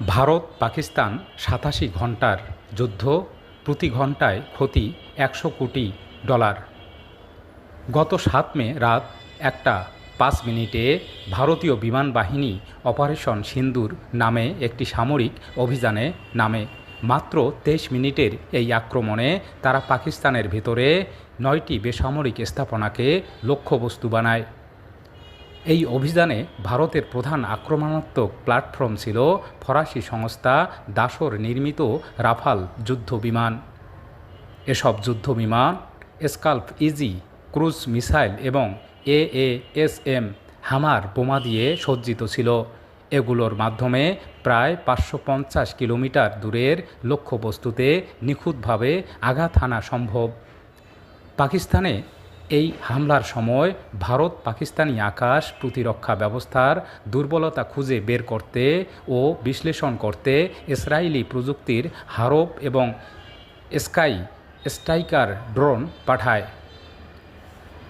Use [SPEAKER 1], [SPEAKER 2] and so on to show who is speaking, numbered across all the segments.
[SPEAKER 1] ভারত, পাকিস্তান সাতাশি ঘণ্টার যুদ্ধ, প্রতি ঘন্টায় ক্ষতি একশো কোটি ডলার। গত সাত মে রাত একটা পাঁচ মিনিটে ভারতীয় বিমান বাহিনী অপারেশন সিন্দুর নামে একটি সামরিক অভিযানে নামে। মাত্র তেইশ মিনিটের এই আক্রমণে তারা পাকিস্তানের ভেতরে নয়টি বেসামরিক স্থাপনাকে লক্ষ্যবস্তু বানায়। এই অভিযানে ভারতের প্রধান আক্রমণাত্মক প্ল্যাটফর্ম ছিল ফরাসি সংস্থা দাসর নির্মিত রাফাল যুদ্ধ বিমান। এসব যুদ্ধ বিমান, স্কাল্প ইজি, ক্রুজ মিসাইল এবং এ এস এম হামার বোমা দিয়ে সজ্জিত ছিল। এগুলোর মাধ্যমে প্রায় পাঁচশো পঞ্চাশ কিলোমিটার দূরের লক্ষ্যবস্তুতে নিখুঁতভাবে আঘাত হানা সম্ভব। পাকিস্তানে এই হামলার সময় ভারত, পাকিস্তানি আকাশ প্রতিরক্ষা ব্যবস্থার দুর্বলতা খুঁজে বের করতে ও বিশ্লেষণ করতে ইসরায়েলি প্রযুক্তির হারপ এবং স্কাই স্ট্রাইকার ড্রোন পাঠায়।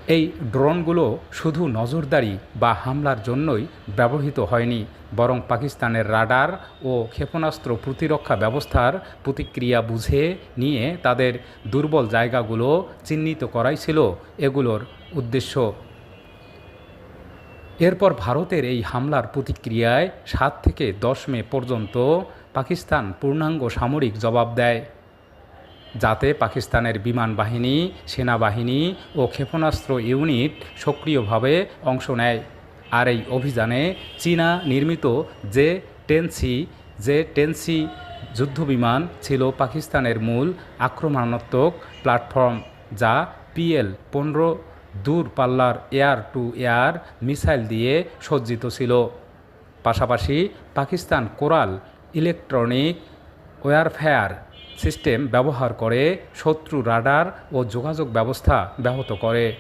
[SPEAKER 1] এই ড্রোনগুলো শুধু নজরদারি বা হামলার জন্যই ব্যবহৃত হয়নি, বরং পাকিস্তানের রাডার ও ক্ষেপণাস্ত্র প্রতিরক্ষা ব্যবস্থার প্রতিক্রিয়া বুঝে নিয়ে তাদের দুর্বল জায়গাগুলো চিহ্নিত করাই ছিল এগুলোর উদ্দেশ্য। এরপর ভারতের এই হামলার প্রতিক্রিয়ায় সাত থেকে দশ মে পর্যন্ত পাকিস্তান পূর্ণাঙ্গ সামরিক জবাব দেয়। যাতে পাকিস্তানের বিমান বাহিনী, সেনাবাহিনী ও ক্ষেপণাস্ত্র ইউনিট সক্রিয়ভাবে অংশ নেয়। আর এই অভিযানে চীনা নির্মিত যে টেনসি যে টেনসি যুদ্ধবিমান ছিল পাকিস্তানের মূল আক্রমণাত্মক প্ল্যাটফর্ম, যা পিএল পনেরো দূরপাল্লার এয়ার টু এয়ার মিসাইল দিয়ে সজ্জিত ছিল। পাশাপাশি Pakistan Koral electronic warfare system ব্যবহার করে, শত্রু রাডার ও যোগাযোগ ব্যবস্থা ব্যাহত করে।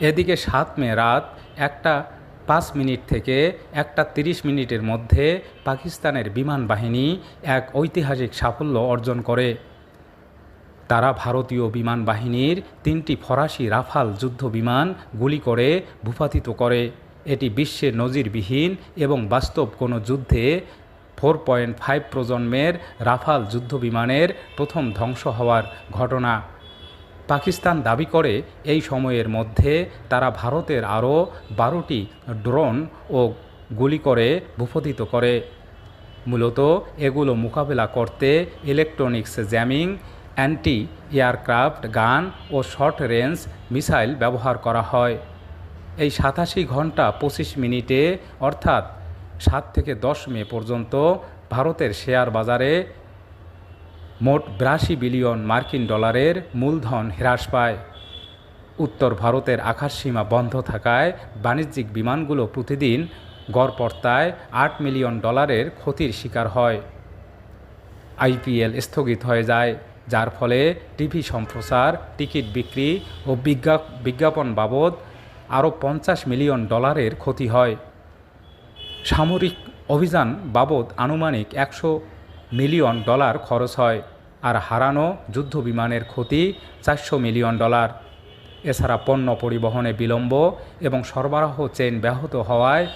[SPEAKER 1] এদিকে সাত মে রাত একটা পাঁচ মিনিট থেকে একটা তিরিশ মিনিটের মধ্যে পাকিস্তানের বিমান বাহিনী এক ঐতিহাসিক সাফল্য অর্জন করে। তারা ভারতীয় বিমান বাহিনীর তিনটি ফরাসি রাফাল যুদ্ধ বিমান গুলি করে ভূপাতিত করে। এটি বিশ্বে নজিরবিহীন এবং বাস্তব কোনো যুদ্ধে ফোর পয়েন্ট ফাইভ প্রজন্মের রাফাল যুদ্ধ বিমানের প্রথম ধ্বংস হওয়ার ঘটনা। পাকিস্তান দাবি করে এই সময়ের মধ্যে তারা ভারতের আরও বারোটি ড্রোন ও গুলি করে ভূপতিত করে। মূলত এগুলো মোকাবেলা করতে ইলেকট্রনিক্স জ্যামিং অ্যান্টি এয়ারক্রাফট গান ও শর্ট রেঞ্জ মিসাইল ব্যবহার করা হয়। এই সাতাশি ঘণ্টা পঁচিশ মিনিটে অর্থাৎ সাত থেকে দশ মে পর্যন্ত ভারতের শেয়ার বাজারে মোট বিরাশি বিলিয়ন মার্কিন ডলারের মূলধন হ্রাস পায়। উত্তর ভারতের আকাশসীমা বন্ধ থাকায় বাণিজ্যিক বিমানগুলো প্রতিদিন গড়পড়তায় আট মিলিয়ন ডলারের ক্ষতির শিকার হয়। আইপিএল স্থগিত হয়ে যায়, যার ফলে টিভি সম্প্রচার, টিকিট বিক্রি ও বিজ্ঞা, বিজ্ঞাপন বাবদ আরও পঞ্চাশ মিলিয়ন ডলারের ক্ষতি হয়। সামরিক অভিযান বাবদ আনুমানিক একশো মিলিয়ন ডলার খরচ হয় আর হারানো যুদ্ধ বিমানের ক্ষতি চারশো মিলিয়ন ডলার। এছাড়া পণ্য পরিবহনে বিলম্ব এবং সরবরাহ চেইন ব্যাহত হওয়ায়